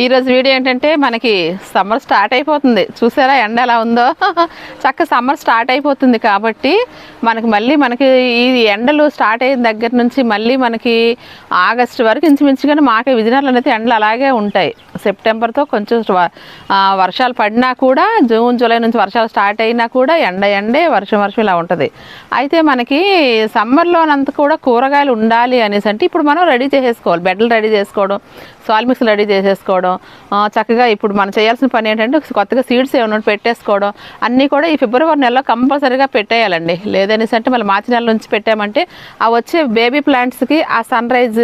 ఈరోజు వీడియో ఏంటంటే మనకి సమ్మర్ స్టార్ట్ అయిపోతుంది. చూసారా ఎండ ఎలా ఉందో? చక్క సమ్మర్ స్టార్ట్ అయిపోతుంది కాబట్టి మనకి మళ్ళీ మనకి ఈ ఎండలు స్టార్ట్ అయిన దగ్గర నుంచి మళ్ళీ మనకి ఆగస్టు వరకు ఇంచుమించుగానే మాకే విజయనగరంలో అయితే ఎండలు అలాగే ఉంటాయి. సెప్టెంబర్తో కొంచెం వర్షాలు పడినా కూడా జూన్ జూలై నుంచి వర్షాలు స్టార్ట్ అయినా కూడా ఎండ ఎండే వర్షం వర్షం ఇలా ఉంటుంది. అయితే మనకి సమ్మర్లోనంత కూడా కూరగాయలు ఉండాలి అనేసి అంటే ఇప్పుడు మనం రెడీ చేసేసుకోవాలి. బెడ్లు రెడీ చేసుకోవడం సాల్ మిక్స్ రెడీ చేసేసుకోవడం చక్కగా ఇప్పుడు మనం చేయాల్సిన పని ఏంటంటే కొత్తగా సీడ్స్ ఏమైనా పెట్టేసుకోవడం అన్నీ కూడా ఈ ఫిబ్రవరి నెలలో కంపల్సరీగా పెట్టేయాలండి. లేదనేసి అంటే మళ్ళీ మార్చి నెల నుంచి పెట్టామంటే ఆ వచ్చే బేబీ ప్లాంట్స్కి ఆ సన్ రైజ్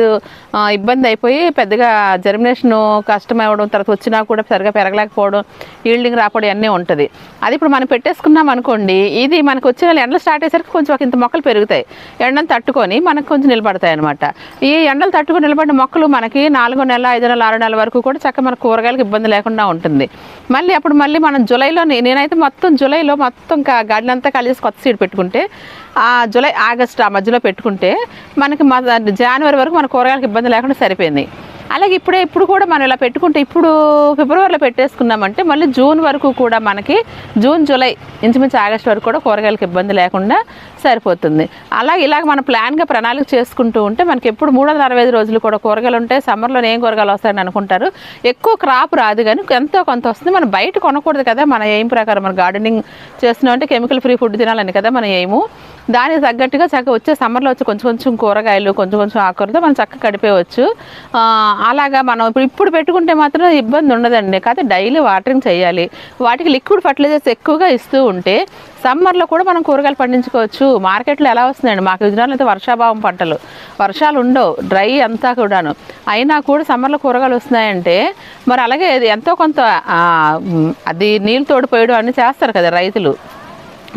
ఇబ్బంది అయిపోయి పెద్దగా జర్మినేషన్ కష్టం అవ్వడం తర్వాత వచ్చినా కూడా సరిగా పెరగలేకపోవడం ఈల్డింగ్ రాకపోవడం అన్నీ ఉంటుంది. అది ఇప్పుడు మనం పెట్టేసుకున్నాం అనుకోండి ఇది మనకు వచ్చే నెల ఎండలు స్టార్ట్ అయ్యేసరికి కొంచెం ఒక ఇంత మొక్కలు పెరుగుతాయి. ఎండను తట్టుకొని మనకు కొంచెం నిలబడతాయి అనమాట ఈ ఎండలు తట్టుకొని నిలబడిన మొక్కలు మనకి నాలుగో నెల ఐదు నెలలు ఆరు నెలల వరకు కూడా చక్కగా మన కూరగాయలకు ఇబ్బంది లేకుండా ఉంటుంది. మళ్ళీ అప్పుడు మళ్ళీ మనం జూలైలోనే నేనైతే మొత్తం జూలైలో మొత్తం గార్డెన్ అంతా కలిసి కొత్త సీడ్ పెట్టుకుంటే ఆ జూలై ఆగస్ట్ ఆ మధ్యలో పెట్టుకుంటే మనకి జనవరి వరకు మన కూరగాయలకు ఇబ్బంది లేకుండా సరిపోయింది. అలాగే ఇప్పుడే ఇప్పుడు కూడా మనం ఇలా పెట్టుకుంటే ఇప్పుడు ఫిబ్రవరిలో పెట్టేసుకున్నామంటే మళ్ళీ జూన్ వరకు కూడా మనకి జూన్ జూలై ఇంచుమించు ఆగస్ట్ వరకు కూడా కూరగాయలకు ఇబ్బంది లేకుండా సరిపోతుంది. అలాగే ఇలాగ మన ప్లాన్గా ప్రణాళిక చేసుకుంటూ ఉంటే మనకి ఎప్పుడు మూడు వందల అరవై ఐదు రోజులు కూడా కూరగాయలు ఉంటాయి సమ్మర్లో ఏం కూరగాయలు వస్తాయని అనుకుంటారు. ఎక్కువ క్రాప్ రాదు కానీ ఎంతో కొంత వస్తుంది. మనం బయట కొనకూడదు కదా మన ఎయిమ్ ప్రకారం. మన గార్డెనింగ్ చేస్తున్నాం అంటే కెమికల్ ఫ్రీ ఫుడ్ తినాలని కదా మన ఎయిము దానికి తగ్గట్టుగా చక్కగా వచ్చే సమ్మర్లో వచ్చి కొంచెం కొంచెం కూరగాయలు కొంచెం కొంచెం ఆకుకూరతో మనం చక్కగా గడిపేయవచ్చు అలాగా మనం ఇప్పుడు ఇప్పుడు పెట్టుకుంటే మాత్రం ఇబ్బంది ఉండదండి కాకపోతే డైలీ వాటరింగ్ చేయాలి. వాటికి లిక్విడ్ ఫర్టిలైజర్స్ ఎక్కువగా ఇస్తూ ఉంటే సమ్మర్లో కూడా మనం కూరగాయలు పండించుకోవచ్చు. మార్కెట్లో ఎలా వస్తున్నాయండి? మాకు విజయనగరంలో అయితే వర్షాభావం పంటలు. వర్షాలు ఉండవు. డ్రై అంతా కూడాను. అయినా కూడా సమ్మర్లో కూరగాయలు వస్తున్నాయంటే మరి అలాగే ఎంతో కొంత అది నీళ్ళు తోడిపోయడం అన్నీ చేస్తారు కదా రైతులు.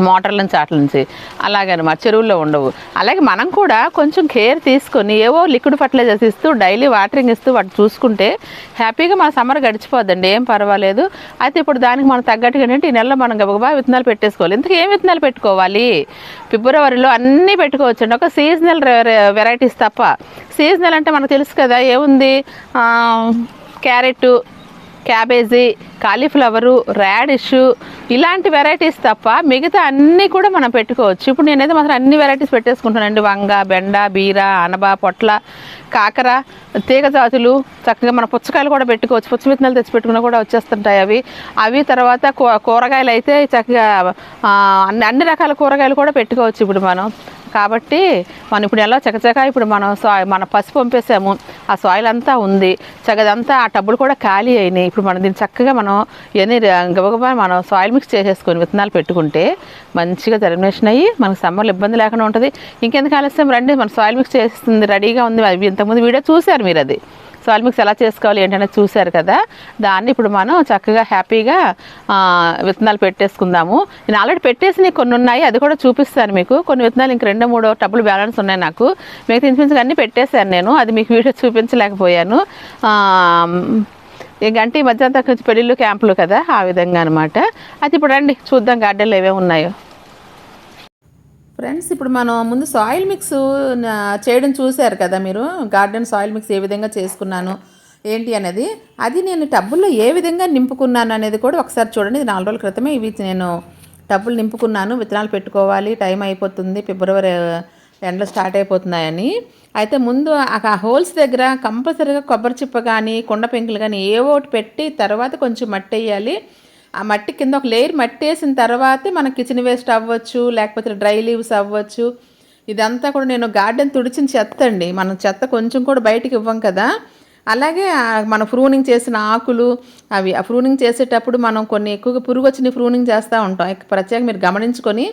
మోటార్ల నుంచి అట్ల నుంచి అలాగనమాట చెరువుల్లో ఉండవు. అలాగే మనం కూడా కొంచెం కేర్ తీసుకొని ఏవో లిక్విడ్ ఫర్టిలైజర్స్ ఇస్తూ డైలీ వాటరింగ్ ఇస్తూ వాటి చూసుకుంటే హ్యాపీగా మన సమ్మర్ గడిచిపోద్దండి ఏం పర్వాలేదు. అయితే ఇప్పుడు దానికి మనం తగ్గట్టుగా ఏంటంటే ఈ నెలలో మనం గబగబా విత్తనాలు పెట్టేసుకోవాలి. ఇంతకు ఏం విత్తనాలు పెట్టుకోవాలి? ఫిబ్రవరిలో అన్నీ పెట్టుకోవచ్చండి. ఒక సీజనల్ వెరైటీస్ తప్ప. సీజనల్ అంటే మనకు తెలుసు కదా ఏముంది? క్యారెట్ క్యాబేజీ కాలీఫ్లవరు రాడిషు ఇలాంటి వెరైటీస్ తప్ప మిగతా అన్నీ కూడా మనం పెట్టుకోవచ్చు. ఇప్పుడు నేనైతే మాత్రం అన్ని వెరైటీస్ పెట్టేసుకుంటానండి. వంగ బెండ బీర అనబ పొట్ల కాకర తీగ జాతులు. చక్కగా మన పుచ్చకాయలు కూడా పెట్టుకోవచ్చు. పుచ్చ విత్తనాలు తెచ్చి పెట్టుకున్నా కూడా వచ్చేస్తుంటాయి అవి. అవి తర్వాత కూరగాయలు అయితే చక్కగా అన్ని అన్ని రకాల కూరగాయలు కూడా పెట్టుకోవచ్చు ఇప్పుడు మనం. కాబట్టి మనం ఇప్పుడు ఎలా చకచక ఇప్పుడు మనం సాయి మన పసుపు పంపేసాము. ఆ సాయిల్ అంతా ఉంది. చక్కదంతా ఆ టబ్బులు కూడా ఖాళీ అయినాయి. ఇప్పుడు మనం దీన్ని చక్కగా మనం ఇవన్నీ గబగబా మనం సాయిల్ మిక్స్ చేసేసుకొని విత్తనాలు పెట్టుకుంటే మంచిగా జర్మినేషన్ అయ్యి మనకు సమ్మర్లో ఇబ్బంది లేకుండా ఉంటుంది. ఇంకెందుకు ఆలస్యం? రండి మన సాయిల్ మిక్స్ చేస్తుంది రెడీగా ఉంది. అవి ఇంతకుముందు వీడియో చూశారు మీరు అది. సాయిల్ మిక్స్ ఎలా చేసుకోవాలి ఏంటనే చూశారు కదా. దాన్ని ఇప్పుడు మనం చక్కగా హ్యాపీగా విత్తనాలు పెట్టేసుకుందాము. నేను ఆల్రెడీ పెట్టేసినవి కొన్ని ఉన్నాయి అది కూడా చూపిస్తాను మీకు. కొన్ని విత్తనాలు ఇంక రెండు మూడో టబ్బులు బ్యాలెన్స్ ఉన్నాయి నాకు. మీకు ఇంచుమించుగా అన్నీ పెట్టేశాను నేను అది మీకు వీడియో చూపించలేకపోయాను. ఆ, ఇంకంటే ఈ మధ్య అంతా కొంచెం పెళ్ళిళ్ళు క్యాంపులు కదా? ఆ విధంగా అనమాట అది ఇప్పుడు రండి చూద్దాం గార్డెన్లు ఏమేమి ఉన్నాయో. ఫ్రెండ్స్ ఇప్పుడు మనం ముందు సాయిల్ మిక్స్ చేయడం చూశారు కదా మీరు? గార్డెన్ సాయిల్ మిక్స్ ఏ విధంగా చేసుకున్నాను ఏంటి అనేది. అది నేను టబ్బుల్లో ఏ విధంగా నింపుకున్నాను అనేది కూడా ఒకసారి చూడండి. ఇది నాలుగు రోజుల క్రితమే ఇవి నేను టబ్బులు నింపుకున్నాను. విత్తనాలు పెట్టుకోవాలి టైం అయిపోతుంది. ఫిబ్రవరి ఎండలు స్టార్ట్ అయిపోతున్నాయని. అయితే ముందు ఆ హోల్స్ దగ్గర కంపల్సరీగా కొబ్బరి చిప్ప కానీ కుండ పెంకులు కానీ ఏవో ఒకటి పెట్టి తర్వాత కొంచెం మట్టి వేయాలి. ఆ మట్టి కింద ఒక లేయర్ మట్టి వేసిన తర్వాతే మన కిచెన్ వేస్ట్ అవ్వచ్చు లేకపోతే డ్రై లీవ్స్ అవ్వచ్చు. ఇదంతా కూడా నేను గార్డెన్ తుడిచిన చెత్త అండి. మనం చెత్త కొంచెం కూడా బయటికి ఇవ్వం కదా. అలాగే మనం మన ఫ్రూనింగ్ చేసిన ఆకులు అవి ఆ ఫ్రూనింగ్ చేసేటప్పుడు మనం కొన్ని ఎక్కువగా పురుగు వచ్చిన ఫ్రూనింగ్ చేస్తూ ఉంటాం. ప్రత్యేకంగా మీరు గమనించుకొని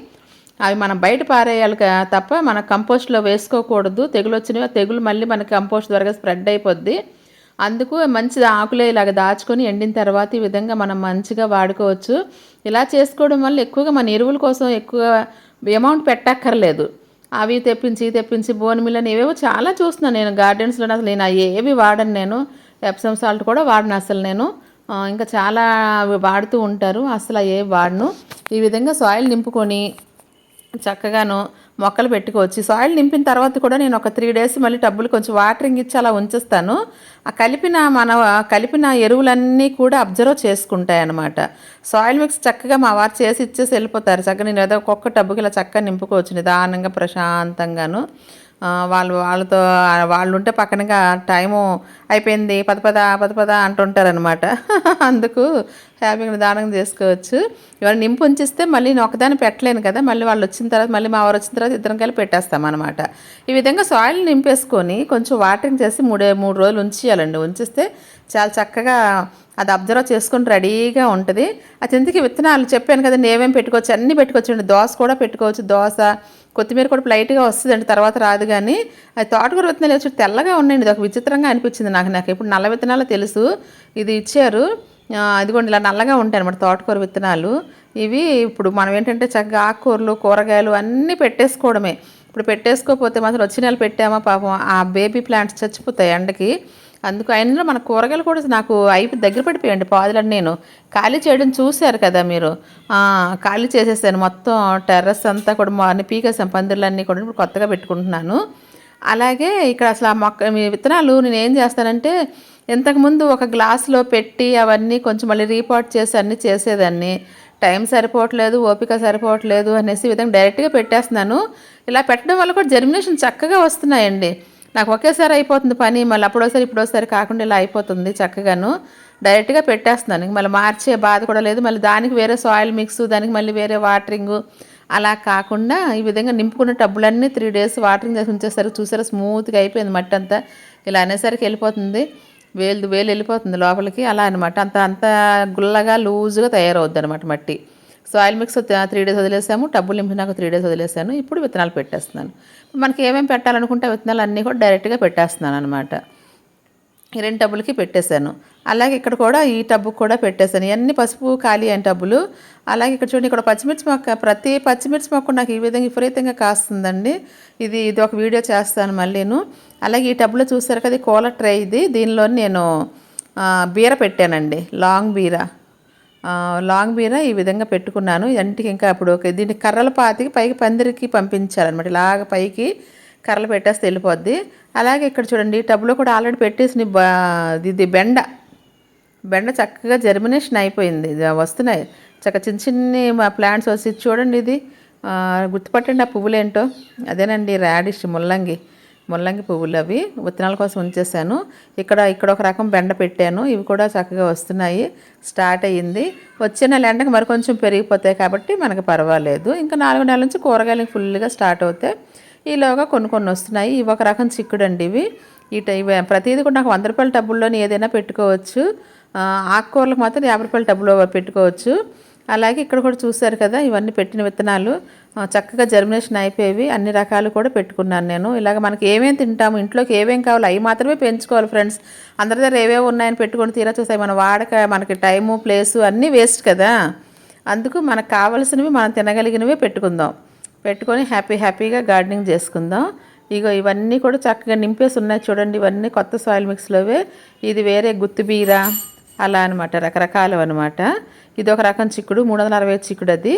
అవి మనం బయట పారేయాలి తప్ప మన కంపోస్ట్లో వేసుకోకూడదు. తెగులు వచ్చినవి తెగులు మళ్ళీ మన కంపోస్ట్ ద్వారా స్ప్రెడ్ అయిపోద్ది. అందుకు మంచి ఆకులే ఇలాగ దాచుకొని ఎండిన తర్వాత ఈ విధంగా మనం మంచిగా వాడుకోవచ్చు. ఇలా చేసుకోవడం వల్ల ఎక్కువగా మన ఎరువుల కోసం ఎక్కువ అమౌంట్ పెట్టక్కర్లేదు. అవి తెప్పించి తెప్పించి బోన్ ఏవేవో చాలా చూస్తున్నాను నేను గార్డెన్స్లో అసలు నేను ఏవి వాడను నేను. ఎప్సమ్ సాల్ట్ కూడా వాడను అసలు నేను. ఇంకా చాలా అవి వాడుతూ ఉంటారు. అసలు అవి ఏవి వాడను. ఈ విధంగా సాయిల్ నింపుకొని చక్కగాను మొక్కలు పెట్టుకోవచ్చు. సాయిల్ నింపిన తర్వాత కూడా నేను ఒక త్రీ డేస్ మళ్ళీ టబ్బులు కొంచెం వాటరింగ్ ఇచ్చి అలా ఉంచేస్తాను. ఆ కలిపిన మన కలిపిన ఎరువులన్నీ కూడా అబ్జర్వ్ చేసుకుంటాయి అన్నమాట సాయిల్ మిక్స్ చక్కగా మా వారు చేసి ఇచ్చేసి వెళ్ళిపోతారు. చక్కగా నేను ఏదో ఒక్కొక్క టబ్బుకి ఇలా చక్కగా నింపుకోవచ్చు. నిదానంగా ప్రశాంతంగాను. వాళ్ళు వాళ్ళతో వాళ్ళు ఉంటే పక్కనగా టైము అయిపోయింది. పద పద పద పద అంటుంటారనమాట అందుకు హ్యాపీగా నిదానంగా చేసుకోవచ్చు. ఇవాళ నింపు ఉంచిస్తే మళ్ళీ నేను ఒకదాన్ని పెట్టలేను కదా. మళ్ళీ వాళ్ళు వచ్చిన తర్వాత మళ్ళీ మా వారు వచ్చిన తర్వాత ఇద్దరం కలిపి పెట్టేస్తాం అనమాట ఈ విధంగా సాయిల్ నింపేసుకొని కొంచెం వాటరింగ్ చేసి మూడే మూడు రోజులు ఉంచేయాలండి. ఉంచిస్తే చాలా చక్కగా అది అబ్జర్వ్ చేసుకొని రెడీగా ఉంటుంది. అది ఎందుకు విత్తనాలు చెప్పాను కదండి ఏమేమి పెట్టుకోవచ్చు? అన్నీ పెట్టుకోవచ్చు అండి దోశ కూడా పెట్టుకోవచ్చు. దోశ కొత్తిమీర కూడా ప్లైట్గా వస్తుందండి తర్వాత రాదు కానీ అది తోటకూర విత్తనాలు వచ్చి తెల్లగా ఉన్నాయండి ఇది ఒక విచిత్రంగా అనిపించింది నాకు నాకు ఇప్పుడు నల్ల విత్తనాలు తెలుసు. ఇది ఇచ్చారు. అదిగోండి ఇలా నల్లగా ఉంటాయి అనమాట తోటకూర విత్తనాలు. ఇవి ఇప్పుడు మనం ఏంటంటే చక్కగా ఆకుకూరలు కూరగాయలు అన్నీ పెట్టేసుకోవడమే. ఇప్పుడు పెట్టేసుకోకపోతే మాత్రం వచ్చి నెల పెట్టామా పాపం ఆ బేబీ ప్లాంట్స్ చచ్చిపోతాయి ఎండకి. అందుకు ఆయనలో మన కూరగాయలు కూడా నాకు అయిపోయి దగ్గర పడిపోయండి పాదులని నేను. ఖాళీ చేయడం చూశారు కదా మీరు. ఖాళీ చేసేసాను. మొత్తం టెర్రస్ అంతా కూడా మార్ని పీకేసాను పందిర్లన్నీ కూడా ఇప్పుడు కొత్తగా పెట్టుకుంటున్నాను. అలాగే ఇక్కడ అసలు ఆ మొక్క మీ విత్తనాలు నేను ఏం చేస్తానంటే ఇంతకుముందు ఒక గ్లాస్లో పెట్టి అవన్నీ కొంచెం మళ్ళీ రీపాట్ చేసి అన్నీ చేసేదాన్ని. టైం సరిపోవట్లేదు ఓపిక సరిపోవట్లేదు అనేసి విధంగా డైరెక్ట్గా పెట్టేస్తున్నాను. ఇలా పెట్టడం వల్ల కూడా జర్మినేషన్ చక్కగా వస్తున్నాయండి. నాకు ఒకేసారి అయిపోతుంది పని మళ్ళీ అప్పుడోసారి ఇప్పుడోసారి కాకుండా ఇలా అయిపోతుంది చక్కగాను. డైరెక్ట్గా పెట్టేస్తున్నాను. మళ్ళీ మార్చే బాధ కూడా లేదు. మళ్ళీ దానికి వేరే సాయిల్ మిక్స్ దానికి మళ్ళీ వేరే వాటరింగు అలా కాకుండా ఈ విధంగా నింపుకున్న టబ్బులన్నీ త్రీ డేస్ వాటరింగ్ చేసి ఉంచేసరికి చూసారా స్మూత్గా అయిపోయింది మట్టి అంతా. ఇలా అనేసరికి వెళ్ళిపోతుంది. వేలు వేలు వెళ్ళిపోతుంది లోపలికి. అలా అనమాట అంత అంత గుల్లగా లూజుగా తయారవుద్ది అనమాట మట్టి. సాయిల్ మిక్స్ త్రీ డేస్ వదిలేసాము. టబ్బులు నింపినాక త్రీ డేస్ వదిలేసాను. ఇప్పుడు విత్తనాలు పెట్టేస్తున్నాను. మనకి ఏమేమి పెట్టాలనుకుంటే విత్తనాలు అన్నీ కూడా డైరెక్ట్గా పెట్టేస్తున్నాను అనమాట ఈ రెండు టబ్బులకి పెట్టేశాను. అలాగే ఇక్కడ కూడా ఈ టబ్బు కూడా పెట్టేశాను. ఇవన్నీ పసుపు ఖాళీ అయిన టబ్బులు. అలాగే ఇక్కడ చూడండి ఇక్కడ పచ్చిమిర్చి మొక్క ప్రతి పచ్చిమిర్చి మొక్క నాకు ఈ విధంగా విపరీతంగా కాస్తుందండి. ఇది ఇది ఒక వీడియో చేస్తాను మళ్ళీను. అలాగే ఈ టబ్బులో చూసారు కదా కోల ట్రే ఇది. దీనిలో నేను బీర పెట్టానండి. లాంగ్ బీర. లాంగ్ బీర ఈ విధంగా పెట్టుకున్నాను. ఇంటికి ఇంకా అప్పుడు దీన్ని కర్రల పాతికి పైకి పందిరికి పంపించాలన్నమాట ఇలాగ పైకి కర్రలు పెట్టేస్తే వెళ్ళిపోద్ది. అలాగే ఇక్కడ చూడండి టబ్లో కూడా ఆల్రెడీ పెట్టేసి ఇది బెండ. బెండ చక్కగా జర్మినేషన్ అయిపోయింది. ఇది వస్తున్నాయి. చక్క చిన్న చిన్ని మా ప్లాంట్స్ వచ్చి చూడండి ఇది. గుర్తుపట్టండి ఆ పువ్వులు ఏంటో అదేనండి రాడిష్ ముల్లంగి. ముల్లంగి పువ్వులు అవి. విత్తనాల కోసం ఉంచేసాను ఇక్కడ ఇక్కడ ఒక రకం బెండ పెట్టాను. ఇవి కూడా చక్కగా వస్తున్నాయి. స్టార్ట్ అయ్యింది. వచ్చే నెల ఎండకి మరి కొంచెం పెరిగిపోతాయి కాబట్టి మనకు పర్వాలేదు. ఇంకా నాలుగు నెలల నుంచి కూరగాయలు ఫుల్గా స్టార్ట్ అవుతాయి. ఈలోగా కొన్ని కొన్ని వస్తున్నాయి. ఇవి ఒక రకం చిక్కుడు అండి ఇవి. ఈ ఇవి ప్రతిదీ కూడా నాకు వంద రూపాయల టబ్బుల్లోని ఏదైనా పెట్టుకోవచ్చు. ఆకుకూరలకు మాత్రం యాభై రూపాయల టబ్బులో పెట్టుకోవచ్చు. అలాగే ఇక్కడ కూడా చూశారు కదా ఇవన్నీ పెట్టిన విత్తనాలు. చక్కగా జర్మినేషన్ అయిపోయేవి అన్ని రకాలు కూడా పెట్టుకున్నాను నేను. ఇలాగ మనకి ఏమేమి తింటాము ఇంట్లోకి ఏమేం కావాలో అవి మాత్రమే పెంచుకోవాలి ఫ్రెండ్స్ అందరి దగ్గర ఏవేవి ఉన్నాయని పెట్టుకొని తీరా చూస్తాయి మన వాడక మనకి టైము ప్లేసు అన్నీ వేస్ట్ కదా. అందుకు మనకు కావలసినవి మనం తినగలిగినవి పెట్టుకుందాం. పెట్టుకొని హ్యాపీ హ్యాపీగా గార్డెనింగ్ చేసుకుందాం. ఇగో ఇవన్నీ కూడా చక్కగా నింపేసి ఉన్నాయి చూడండి. ఇవన్నీ కొత్త సాయిల్ మిక్స్లోవే ఇది వేరే గుత్తుబీరా అలా అనమాట రకరకాలు అనమాట ఇది ఒక రకం చిక్కుడు మూడు వందల అరవై చిక్కుడు అది.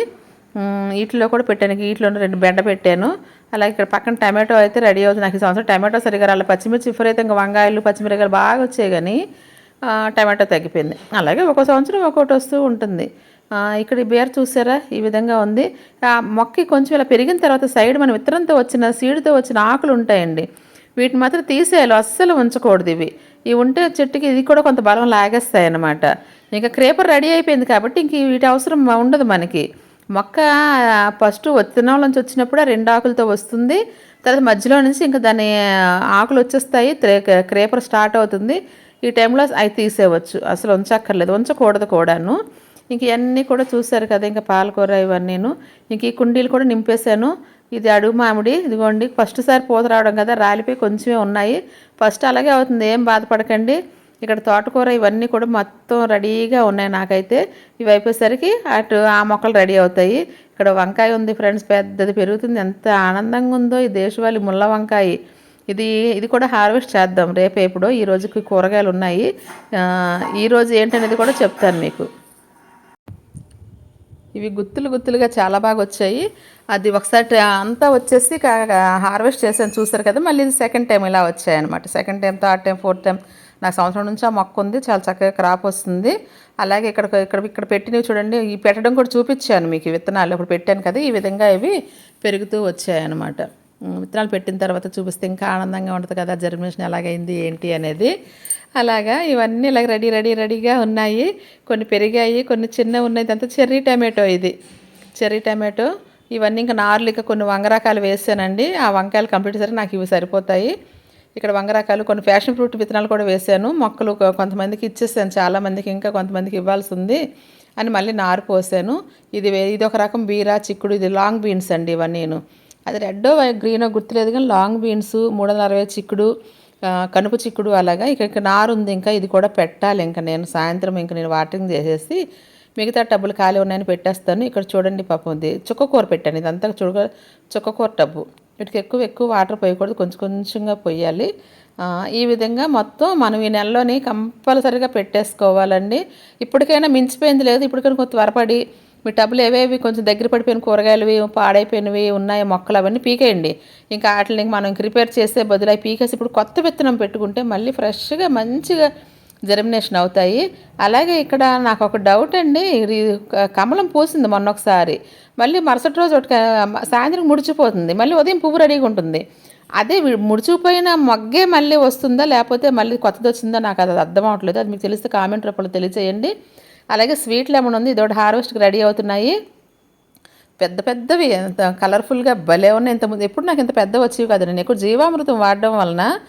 వీటిలో కూడా పెట్టాను. వీటిలో రెండు బెండ పెట్టాను. అలాగే ఇక్కడ పక్కన టమాటో అయితే రెడీ అవుతుంది. నాకు ఈ సంవత్సరం టమాటో సరిగా అలా పచ్చిమిర్చి విపరీతంగా వంకాయలు పచ్చిమిరకాయలు బాగా వచ్చాయి కానీ టమాటో తగ్గిపోయింది. అలాగే ఒక సంవత్సరం ఒక్కొక్కటి వస్తూ ఉంటుంది. ఇక్కడ ఈ బేర్ చూసారా? ఈ విధంగా ఉంది. ఆ మొక్కకి కొంచెం ఇలా పెరిగిన తర్వాత సైడ్ మన విత్తనంతో వచ్చిన సీడ్తో వచ్చిన ఆకులు ఉంటాయండి. వీటిని మాత్రం తీసేయాలి. అస్సలు ఉంచకూడదు ఇవి. ఇవి ఉంటే చెట్టుకి ఇది కూడా కొంత బలం లాగేస్తాయి అన్నమాట ఇంకా క్రేపర్ రెడీ అయిపోయింది కాబట్టి ఇంక వీటి అవసరం ఉండదు మనకి. మొక్క ఫస్ట్ విత్తనం నుంచి వచ్చినప్పుడు ఆ రెండు ఆకులతో వస్తుంది. తర్వాత మధ్యలో నుంచి ఇంకా దాని ఆకులు వచ్చేస్తాయి. క్రేపర్ స్టార్ట్ అవుతుంది. ఈ టైంలో అవి తీసేయవచ్చు. అసలు ఉంచక్కర్లేదు. ఉంచకూడదు కూడాను. ఇంక ఇవన్నీ కూడా చూశారు కదా ఇంకా పాలకూర ఇవన్నీను. ఇంక ఈ కుండీలు కూడా నింపేశాను. ఇది అడుగు మామిడి ఇదిగోండి. ఫస్ట్ సారి పూత రావడం కదా రాలిపోయి కొంచెమే ఉన్నాయి. ఫస్ట్ అలాగే అవుతుంది. ఏం బాధపడకండి. ఇక్కడ తోటకూర ఇవన్నీ కూడా మొత్తం రెడీగా ఉన్నాయి నాకైతే. ఇవి అయిపోయేసరికి అటు ఆ మొక్కలు రెడీ అవుతాయి. ఇక్కడ వంకాయ ఉంది ఫ్రెండ్స్ పెద్దది పెరుగుతుంది. ఎంత ఆనందంగా ఉందో ఈ దేశవాళి ముళ్ళ వంకాయ. ఇది ఇది కూడా హార్వెస్ట్ చేద్దాం. రేపు ఎప్పుడో ఈ రోజుకి కూరగాయలు ఉన్నాయి. ఈరోజు ఈ రోజు ఏంటనేది కూడా చెప్తాను మీకు. ఇవి గుత్తులు గుత్తులుగా చాలా బాగా వచ్చాయి. అది ఒకసారి అంతా వచ్చేసి హార్వెస్ట్ చేసాను చూసారు కదా మళ్ళీ ఇది సెకండ్ టైం ఇలా వచ్చాయి అనమాట second time third time fourth time నాకు సంవత్సరం నుంచి ఆ మొక్క ఉంది చాలా చక్కగా క్రాప్ వస్తుంది. అలాగే ఇక్కడ ఇక్కడ ఇక్కడ పెట్టినవి చూడండి ఈ పెట్టడం కూడా చూపించాను మీకు విత్తనాలు. ఇప్పుడు పెట్టాను కదా ఈ విధంగా ఇవి పెరుగుతూ వచ్చాయి అనమాట విత్తనాలు పెట్టిన తర్వాత చూపిస్తే ఇంకా ఆనందంగా ఉంటుంది కదా జర్మినేషన్ ఎలాగైంది ఏంటి అనేది. అలాగా ఇవన్నీ ఇలాగ రెడీ రెడీ రెడీగా ఉన్నాయి. కొన్ని పెరిగాయి కొన్ని చిన్న ఉన్నాయి. ఇదంతా చెర్రీ టమాటో ఇది. చెర్రీ టమాటో ఇవన్నీ ఇంకా నార్లు ఇంకా కొన్ని వంగరకాలు వేసానండి. ఆ వంకాయలు కంప్లీట్ సరే నాకు ఇవి సరిపోతాయి. ఇక్కడ వంగరకాలు కొన్ని ఫ్యాషన్ ఫ్రూట్ విత్తనాలు కూడా వేశాను. మొక్కలు కొంతమందికి ఇచ్చేసాను. చాలామందికి ఇంకా కొంతమందికి ఇవ్వాల్సి ఉంది అని మళ్ళీ నారు పోసాను. ఇది ఇది ఒక రకం బీరా చిక్కుడు ఇది లాంగ్ బీన్స్ అండి ఇవన్నీ నేను అది రెడ్డో గ్రీనో గుర్తులేదు కానీ లాంగ్ బీన్స్ మూడు వందల అరవై చిక్కుడు కనుపు చిక్కుడు అలాగా. ఇక ఇక నారు ఉంది ఇంకా ఇది కూడా పెట్టాలి ఇంకా నేను సాయంత్రం ఇంకా నేను వాటరింగ్ చేసేసి మిగతా టబ్బులు ఖాళీ ఉన్నాయని పెట్టేస్తాను. ఇక్కడ చూడండి పాపం ఉంది చుక్కకూర పెట్టాను. ఇదంతా చూడ చుక్కకూర టబ్బు. వీటికి ఎక్కువ ఎక్కువ వాటర్ పోయకూడదు. కొంచెం కొంచెంగా పోయాలి. ఈ విధంగా మొత్తం మనం ఈ నెలలోని కంపల్సరిగా పెట్టేసుకోవాలండి. ఇప్పటికైనా మించిపోయింది లేదు. ఇప్పటికైనా కొంచెం త్వరపడి మీ టబ్బులు ఏవేవి కొంచెం దగ్గర పడిపోయిన కూరగాయలవి పాడైపోయినవి ఉన్నాయి మొక్కలు అవన్నీ పీకేయండి. ఇంకా వాటిని మనం రిపేర్ చేసే బదులు అవి పీకేసి ఇప్పుడు కొత్త విత్తనం పెట్టుకుంటే మళ్ళీ ఫ్రెష్గా మంచిగా జర్మినేషన్ అవుతాయి. అలాగే ఇక్కడ నాకు ఒక డౌట్ అండి. ఇది కమలం పూసింది మొన్న ఒకసారి మళ్ళీ మరుసటి రోజు ఒకటి సాయంత్రం ముడిచిపోతుంది. మళ్ళీ ఉదయం పువ్వు రెడీగా ఉంటుంది. అదే వి- ముడిచిపోయిన మొగ్గే మళ్ళీ వస్తుందా? లేకపోతే మళ్ళీ కొత్తది వచ్చిందా నాకు అది అర్థం అవ్వట్లేదు అది మీకు తెలిస్తే కామెంట్ రూపంలో తెలియచేయండి. అలాగే స్వీట్ లెమన్ ఉంది? ఇదొకటి హార్వెస్ట్కి రెడీ అవుతున్నాయి. పెద్ద పెద్దవి. ఎంత కలర్ఫుల్గా భలే ఉన్నాయి. ఇంతకుముందు ఎప్పుడు నాకు ఇంత పెద్ద వచ్చేవి కదా. నేను ఎక్కువ జీవామృతం వాడడం వలన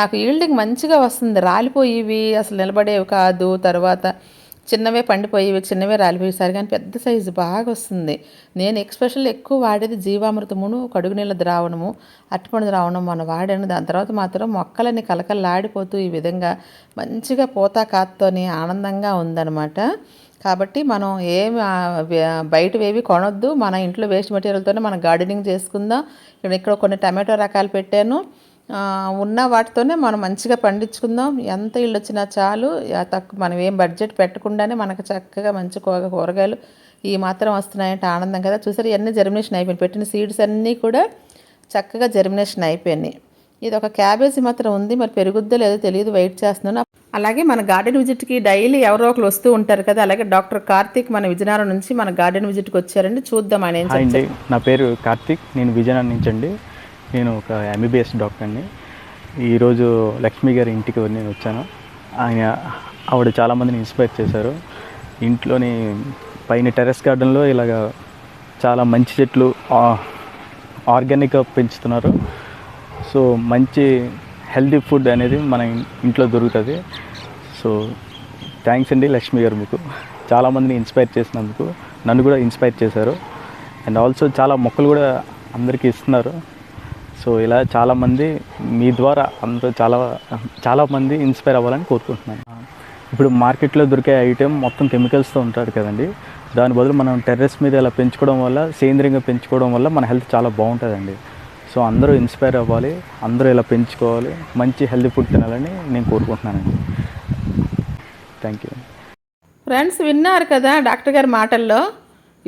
నాకు ఈల్డింగ్ మంచిగా వస్తుంది రాలిపోయేవి అసలు నిలబడేవి కాదు. తర్వాత చిన్నవే పండిపోయేవి చిన్నవే రాలిపోయేసరి కానీ పెద్ద సైజు బాగా వస్తుంది. నేను ఎక్స్పెషల్ ఎక్కువ వాడేది జీవామృతమును కడుగు నీళ్ళ ద్రావణము అట్టుపండు ద్రావణం మనం వాడాను. దాని తర్వాత మాత్రం మొక్కలని కలకల్లాడిపోతూ ఈ విధంగా మంచిగా పోతా కాత్తోని ఆనందంగా ఉందన్నమాట. కాబట్టి మనం ఏమి బయటవేవి కొనొద్దు. మన ఇంట్లో వేస్ట్ మెటీరియల్తోనే మనం గార్డెనింగ్ చేసుకుందాం. ఇక్కడ ఇక్కడ కొన్ని టమాటో రకాలు పెట్టాను. ఉన్న వాటితోనే మనం మంచిగా పండించుకుందాం. ఎంత ఇల్లు వచ్చినా చాలు తక్కువ మనం ఏం బడ్జెట్ పెట్టకుండానే మనకు చక్కగా మంచి కూర కూరగాయలు ఈ మాత్రం వస్తున్నాయంటే ఆనందం కదా. చూసారు ఇవన్నీ జర్మినేషన్ అయిపోయినాయి. పెట్టిన సీడ్స్ అన్నీ కూడా చక్కగా జర్మినేషన్ అయిపోయినాయి. ఇది ఒక క్యాబేజీ మాత్రం ఉంది. మరి పెరుగుద్దో లేదో తెలియదు. వెయిట్ చేస్తున్నాను. అలాగే మన గార్డెన్ విజిట్కి డైలీ ఎవరో ఒకరు వస్తూ ఉంటారు కదా. అలాగే డాక్టర్ కార్తీక్ మన విజయనగరం నుంచి మన గార్డెన్ విజిట్కి వచ్చారండి. చూద్దాం ఆయన నా పేరు కార్తిక్. నేను విజయనగరం నుంచి అండి నేను ఒక ఎంబీబీఎస్ డాక్టర్ని ఈరోజు లక్ష్మి గారి ఇంటికి నేను వచ్చాను. ఆయన ఆవిడ చాలామందిని ఇన్స్పైర్ చేశారు. ఇంట్లోని పైన టెర్రస్ గార్డెన్లో ఇలాగ చాలా మంచి చెట్లు ఆర్గానిక్గా పెంచుతున్నారు. సో మంచి హెల్తీ ఫుడ్ అనేది మన ఇంట్లో దొరుకుతుంది. సో థ్యాంక్స్ అండి లక్ష్మి గారు మీకు. చాలామందిని ఇన్స్పైర్ చేసినందుకు. నన్ను కూడా ఇన్స్పైర్ చేశారు. అండ్ ఆల్సో చాలా మొక్కలు కూడా అందరికీ ఇస్తున్నారు. సో ఇలా చాలామంది మీ ద్వారా అందరూ చాలా చాలామంది ఇన్స్పైర్ అవ్వాలని కోరుకుంటున్నాను. ఇప్పుడు మార్కెట్లో దొరికే ఐటెం మొత్తం కెమికల్స్తో ఉంటారు కదండి. దాని బదులు మనం టెర్రస్ మీద ఇలా పెంచుకోవడం వల్ల సేంద్రియంగా పెంచుకోవడం వల్ల మన హెల్త్ చాలా బాగుంటుందండి. సో అందరూ ఇన్స్పైర్ అవ్వాలి అందరూ ఇలా పెంచుకోవాలి మంచి హెల్తీ ఫుడ్ తినాలని నేను కోరుకుంటున్నానండి. థ్యాంక్ యూ ఫ్రెండ్స్ విన్నారు కదా డాక్టర్ గారి మాటల్లో?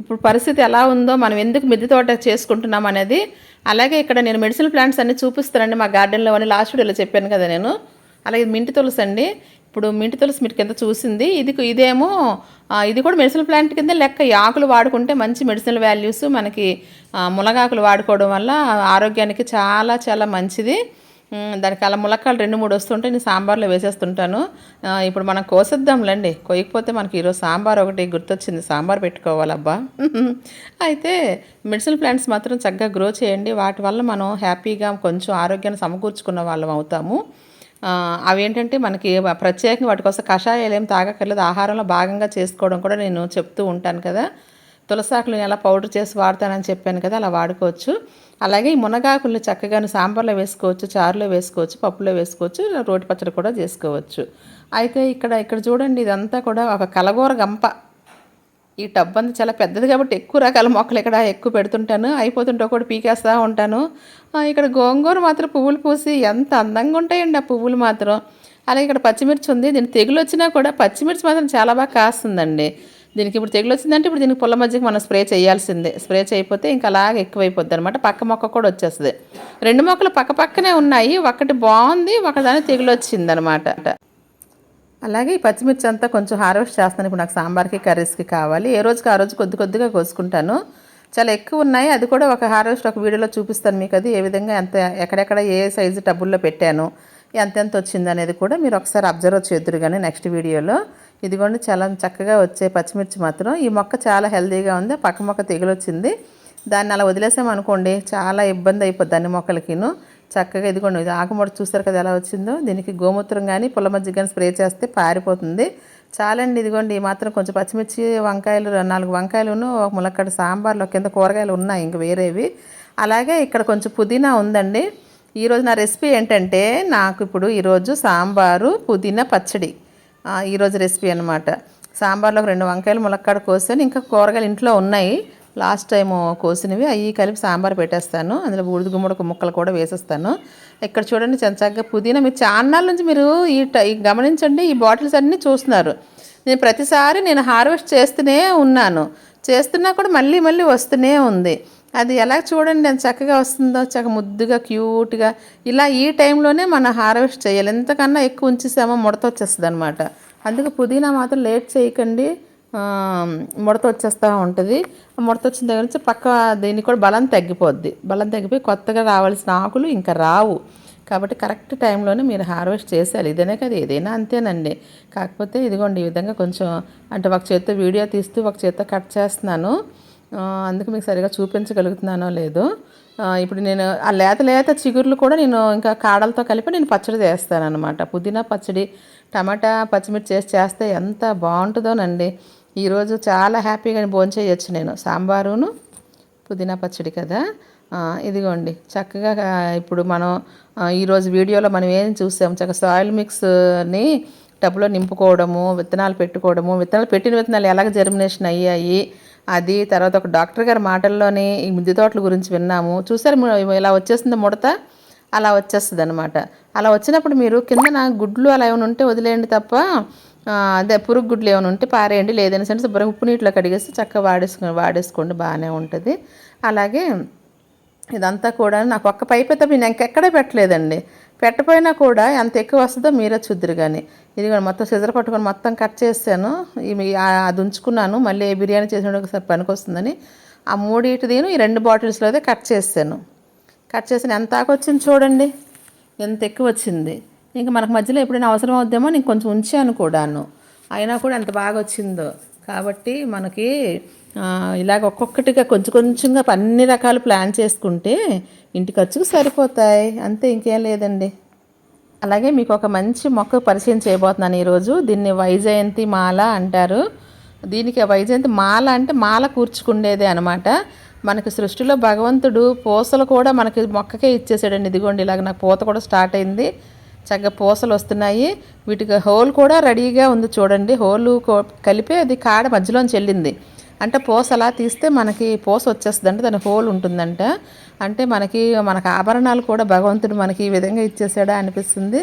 ఇప్పుడు పరిస్థితి ఎలా ఉందో మనం ఎందుకు మిద్దె తోట చేసుకుంటున్నాం అనేది అలాగే ఇక్కడ నేను మెడిసిన్ ప్లాంట్స్ అన్ని చూపిస్తానండి మా గార్డెన్లో అని లాస్ట్ వీడియోలో చెప్పాను కదా నేను. అలాగే ఇది మింటి తులసి అండి. ఇప్పుడు మింటి తులసి మీరు కింద చూసింది ఇది ఇదేమో ఇది కూడా మెడిసిన్ ప్లాంట్ కింద లెక్క. ఈ ఆకులు వాడుకుంటే మంచి మెడిసినల్ వాల్యూస్ మనకి ములగాకులు మునగాకులు వాడుకోవడం వల్ల ఆరోగ్యానికి చాలా చాలా మంచిది. దానికి అలా ములక్కాలు రెండు మూడు వస్తుంటే నేను సాంబార్లో వేసేస్తుంటాను. ఇప్పుడు మనం కోసేద్దాంలేండి. కొయ్యకపోతే మనకి ఈరోజు సాంబార్ ఒకటి గుర్తొచ్చింది. సాంబార్ పెట్టుకోవాలబ్బా. అయితే మెడిసిన్ ప్లాంట్స్ మాత్రం చక్కగా గ్రో చేయండి. వాటి వల్ల మనం హ్యాపీగా కొంచెం ఆరోగ్యాన్ని సమకూర్చుకున్న వాళ్ళం అవుతాము. అవి ఏంటంటే మనకి ప్రత్యేకంగా వాటి కోసం కషాయాలు ఏం తాగక్కర్లేదు. ఆహారంలో భాగంగా చేసుకోవడం కూడా నేను చెప్తూ ఉంటాను కదా. తులసాకులు ఎలా పౌడర్ చేసి వాడతానని చెప్పాను కదా అలా వాడుకోవచ్చు. అలాగే ఈ మునగాకులను చక్కగాను సాంబార్లో వేసుకోవచ్చు చారులో వేసుకోవచ్చు పప్పులో వేసుకోవచ్చు రోటి పచ్చడి కూడా చేసుకోవచ్చు. అయితే ఇక్కడ ఇక్కడ చూడండి ఇదంతా కూడా ఒక కలగూర గంప. ఈ టబ్ అంతా చాలా పెద్దది కాబట్టి ఎక్కువ రకాల మొక్కలు ఇక్కడ ఎక్కువ పెడుతుంటాను. అయిపోతుంటే ఒకటి పీకేస్తూ ఉంటాను. ఇక్కడ గోంగూర మాత్రం పువ్వులు పూసి ఎంత అందంగా ఉంటాయండి ఆ పువ్వులు మాత్రం. అలాగే ఇక్కడ పచ్చిమిర్చి ఉంది. దీని తెగులు వచ్చినా కూడా పచ్చిమిర్చి మాత్రం చాలా బాగా కాస్తుందండి. దీనికి ఇప్పుడు తెగులు వచ్చిందంటే ఇప్పుడు దీనికి పుల్ల మధ్యకి మనం స్ప్రే చేయాల్సిందే. స్ప్రే చేయకపోతే ఇంకా అలాగే ఎక్కువైపోద్ది అనమాట పక్క మొక్క కూడా వచ్చేస్తుంది. రెండు మొక్కలు పక్క పక్కనే ఉన్నాయి. ఒకటి బాగుంది ఒకదాని తెగులు వచ్చింది అనమాట అలాగే ఈ పచ్చిమిర్చి అంతా కొంచెం హార్వెస్ట్ చేస్తాను. ఇప్పుడు నాకు సాంబార్కి కర్రీస్కి కావాలి. ఏ రోజుకి ఆ రోజు కొద్ది కొద్దిగా కోసుకుంటాను. చాలా ఎక్కువ ఉన్నాయి. అది కూడా ఒక హార్వెస్ట్ ఒక వీడియోలో చూపిస్తాను మీకు అది. ఏ విధంగా ఎంత ఎక్కడెక్కడ ఏ సైజు టబ్బుల్లో పెట్టాను ఎంత ఎంత వచ్చింది అనేది కూడా మీరు ఒకసారి అబ్జర్వ్ చేద్దరు కానీ నెక్స్ట్ వీడియోలో. ఇదిగోండి చాలా చక్కగా వచ్చే పచ్చిమిర్చి మాత్రం. ఈ మొక్క చాలా హెల్దీగా ఉంది పక్క మొక్క తెగులు వచ్చింది దాన్ని అలా వదిలేసామనుకోండి చాలా ఇబ్బంది అయిపోద్ది అన్ని మొక్కలకిను. చక్కగా ఇదిగోండి ఇది ఆకుముడత చూస్తారు కదా ఎలా వచ్చిందో? దీనికి గోమూత్రం కానీ పుల్ల మజ్జిగ కానీ స్ప్రే చేస్తే పారిపోతుంది. చాలండి ఇదిగోండి ఈ మాత్రం కొంచెం పచ్చిమిర్చి వంకాయలు నాలుగు వంకాయలును ఒక ములక్కడ సాంబార్లో కింద కూరగాయలు ఉన్నాయి ఇంక వేరేవి. అలాగే ఇక్కడ కొంచెం పుదీనా ఉందండి. ఈరోజు నా రెసిపీ ఏంటంటే నాకు ఇప్పుడు ఈరోజు సాంబారు పుదీనా పచ్చడి. ఈరోజు రెసిపీ అనమాట సాంబార్లో ఒక రెండు వంకాయలు ములక్కాడ కోసాను ఇంకా కూరగాయలు ఇంట్లో ఉన్నాయి. లాస్ట్ టైం కోసినవి అవి కలిపి సాంబార్ పెట్టేస్తాను. అందులో బూడిద గుమ్మడి ముక్కలు కూడా వేసేస్తాను. ఇక్కడ చూడండి చక్కగా పుదీనా మీరు చాన్నాళ్ళ నుంచి మీరు ఈ ఈ గమనించండి ఈ బాటిల్స్ అన్నీ చూస్తున్నారు. నేను ప్రతిసారి నేను హార్వెస్ట్ చేస్తూనే ఉన్నాను. చేస్తున్నా కూడా మళ్ళీ మళ్ళీ వస్తూనే ఉంది. అది ఎలా చూడండి ఎంత చక్కగా వస్తుందో చక్కగా ముద్దుగా క్యూట్గా. ఇలా ఈ టైంలోనే మనం హార్వెస్ట్ చేయాలి. ఎంతకన్నా ఎక్కువ ఉంచేసామో ముడత వచ్చేస్తుంది అనమాట అందుకే పుదీనా మాత్రం లేట్ చేయకండి. ముడత వచ్చేస్తూ ఉంటుంది. ముడత వచ్చిన దగ్గర నుంచి పక్క దీనికి కూడా బలం తగ్గిపోద్ది. బలం తగ్గిపోయి కొత్తగా రావాల్సిన ఆకులు ఇంకా రావు. కాబట్టి కరెక్ట్ టైంలోనే మీరు హార్వెస్ట్ చేసేయాలి. ఇదనే కదా ఏదైనా అంతేనండి. కాకపోతే ఇదిగోండి ఈ విధంగా కొంచెం అంటే ఒక చేత్తో వీడియో తీస్తూ ఒక చేత్తో కట్ చేస్తున్నాను. అందుకు మీకు సరిగా చూపించగలుగుతున్నానో లేదో. ఇప్పుడు నేను ఆ లేత లేత చిగుర్లు కూడా నేను ఇంకా కాడలతో కలిపి నేను పచ్చడి చేస్తాను అనమాట పుదీనా పచ్చడి టమాటా పచ్చిమిర్చి చేసి చేస్తే ఎంత బాగుంటుందోనండి. ఈరోజు చాలా హ్యాపీగా భోంచేయచ్చు నేను. సాంబారును పుదీనా పచ్చడి కదా. ఇదిగోండి. చక్కగా ఇప్పుడు మనం ఈరోజు వీడియోలో మనం ఏం చూసాం? చక్కగా సాయిల్ మిక్స్ని టబ్లో నింపుకోవడము విత్తనాలు పెట్టుకోవడము విత్తనాలు పెట్టిన విత్తనాలు ఎలాగ జర్మినేషన్ అయ్యాయి? అది తర్వాత ఒక డాక్టర్ గారి మాటల్లోని ఈ మిద్దె తోటల గురించి విన్నాము. చూసారు ఇలా వచ్చేస్తుంది ముడత అలా వచ్చేస్తుంది అనమాట అలా వచ్చినప్పుడు మీరు కింద గుడ్లు అలా ఏమైనా ఉంటే వదిలేయండి తప్ప అదే పురుగు గుడ్లు ఏమైనా ఉంటే పారేయండి. లేదని సరే శుభ్రంగా ఉప్పు నీటిలో కడిగేసి చక్కగా వాడేసుకుని వాడేసుకోండి బాగానే ఉంటుంది. అలాగే ఇదంతా కూడా నాకు ఒక్క పైపు తప్ప నేను ఇంకెక్కడే పెట్టలేదండి. పెట్టపోయినా కూడా ఎంత ఎక్కువ వస్తుందో మీరే చూద్దరు కానీ ఇది కూడా మొత్తం సిజర్ పట్టుకొని మొత్తం కట్ చేశాను అది ఉంచుకున్నాను. మళ్ళీ ఏ బిర్యానీ చేసినప్పుడు ఒకసారి పనికి వస్తుందని ఆ మూడింటిదిను ఈ రెండు బాటిల్స్లో అయితే కట్ చేశాను కట్ చేసిన ఎంత వచ్చింది చూడండి. ఎంత ఎక్కువ వచ్చింది. ఇంకా మనకు మధ్యలో ఎప్పుడైనా అవసరం అవుద్దేమో నేను కొంచెం ఉంచాను కూడాను. అయినా కూడా ఎంత బాగా వచ్చిందో. కాబట్టి మనకి ఇలాగ ఒక్కొక్కటిగా కొంచెం కొంచెంగా అన్ని రకాలు ప్లాన్ చేసుకుంటే ఇంటి ఖర్చుకు సరిపోతాయి. అంతే ఇంకేం లేదండి. అలాగే మీకు ఒక మంచి మొక్క పరిచయం చేయబోతున్నాను ఈరోజు. దీన్ని వైజయంతి మాల అంటారు. దీనికి వైజయంతి మాల అంటే మాల కూర్చుకుండేదే అనమాట మనకి సృష్టిలో భగవంతుడు పూసలు కూడా మనకి మొక్కకే ఇచ్చేసాడండి. ఇదిగోండి ఇలాగ నాకు పూత కూడా స్టార్ట్ అయింది. చక్కగా పూసలు వస్తున్నాయి. వీటికి హోల్ కూడా రెడీగా ఉంది చూడండి. హోలు కో- కలిపి అది కాడ మధ్యలోంచి వెళ్ళింది. అంటే పూస అలా తీస్తే మనకి పూస వచ్చేస్తుంది అంటే దాని హోల్ ఉంటుందంట. అంటే మనకి మనకు ఆభరణాలు కూడా భగవంతుడు మనకి ఈ విధంగా ఇచ్చేసాడా అనిపిస్తుంది.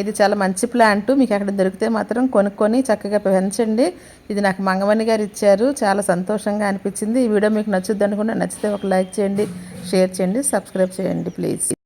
ఇది చాలా మంచి ప్లాంట్. మీకు అక్కడ దొరికితే మాత్రం కొనుక్కొని చక్కగా పెంచండి. ఇది నాకు మంగమణి గారు ఇచ్చారు. చాలా సంతోషంగా అనిపించింది. ఈ వీడియో మీకు నచ్చుద్ది అనుకుంటే నచ్చితే ఒక లైక్ చేయండి షేర్ చేయండి సబ్స్క్రైబ్ చేయండి ప్లీజ్.